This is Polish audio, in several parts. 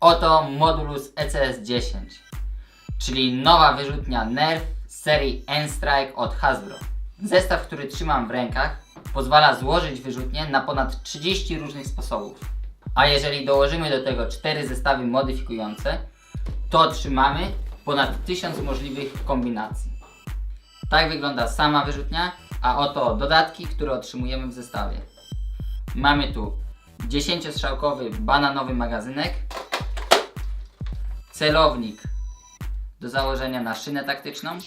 Oto Modulus ECS-10, czyli nowa wyrzutnia Nerf serii N-Strike od Hasbro. Zestaw, który trzymam w rękach, pozwala złożyć wyrzutnię na ponad 30 różnych sposobów. A jeżeli dołożymy do tego 4 zestawy modyfikujące, to otrzymamy ponad 1000 możliwych kombinacji. Tak wygląda sama wyrzutnia, a oto dodatki, które otrzymujemy w zestawie. Mamy tu 10-strzałkowy bananowy magazynek, celownik. Do założenia na szynę taktyczną,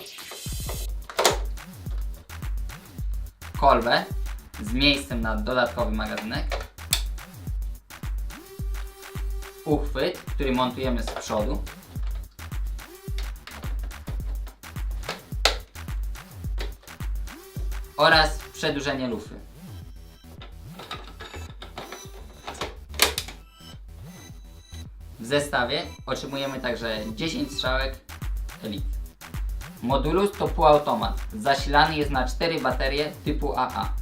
kolbę z miejscem na dodatkowy magazynek, uchwyt, który montujemy z przodu, oraz przedłużenie lufy. Zestawie otrzymujemy także 10 strzałek Elite. Modulus to półautomat. Zasilany jest na 4 baterie typu AA,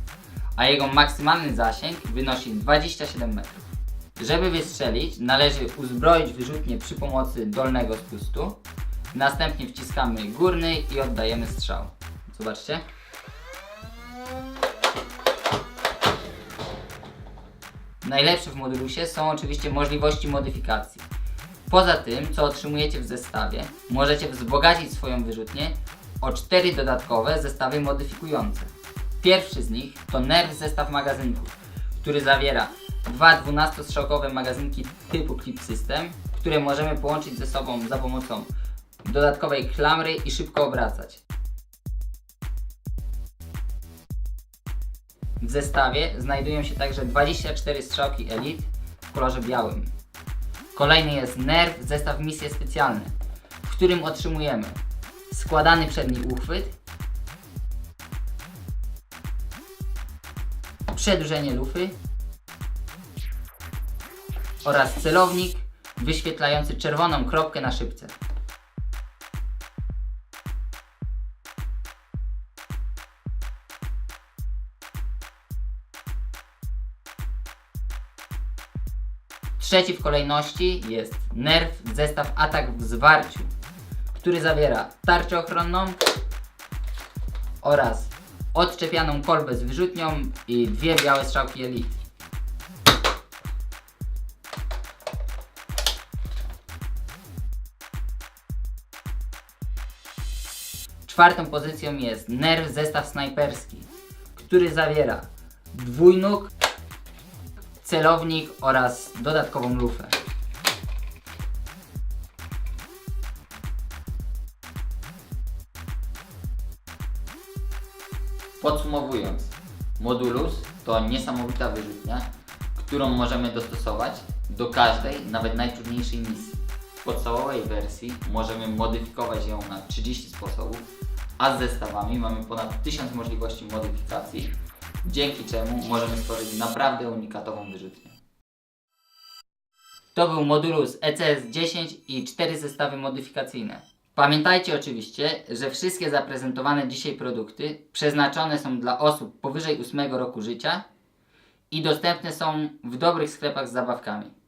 a jego maksymalny zasięg wynosi 27 metrów. Żeby wystrzelić, należy uzbroić wyrzutnię przy pomocy dolnego spustu. Następnie wciskamy górny i oddajemy strzał. Zobaczcie. Najlepsze w modulusie są oczywiście możliwości modyfikacji. Poza tym, co otrzymujecie w zestawie, możecie wzbogacić swoją wyrzutnię o 4 dodatkowe zestawy modyfikujące. Pierwszy z nich to Nerf zestaw magazynków, który zawiera dwa 12-strzałkowe magazynki typu Clip System, które możemy połączyć ze sobą za pomocą dodatkowej klamry i szybko obracać. W zestawie znajdują się także 24 strzałki Elite w kolorze białym. Kolejny jest Nerf zestaw misje specjalne, w którym otrzymujemy składany przedni uchwyt, przedłużenie lufy oraz celownik wyświetlający czerwoną kropkę na szybce. Trzeci w kolejności jest Nerf zestaw atak w zwarciu, który zawiera tarczę ochronną oraz odczepianą kolbę z wyrzutnią i dwie białe strzałki Elite. Czwartą pozycją jest Nerf zestaw snajperski, który zawiera dwójnóg, celownik oraz dodatkową lufę. Podsumowując, Modulus to niesamowita wyrzutnia, którą możemy dostosować do każdej, nawet najtrudniejszej misji. W podstawowej wersji możemy modyfikować ją na 30 sposobów, a z zestawami mamy ponad 1000 możliwości modyfikacji, dzięki czemu możemy stworzyć naprawdę unikatową wyrzutnię. To był Modulus ECS-10 i 4 zestawy modyfikacyjne. Pamiętajcie oczywiście, że wszystkie zaprezentowane dzisiaj produkty przeznaczone są dla osób powyżej 8 roku życia i dostępne są w dobrych sklepach z zabawkami.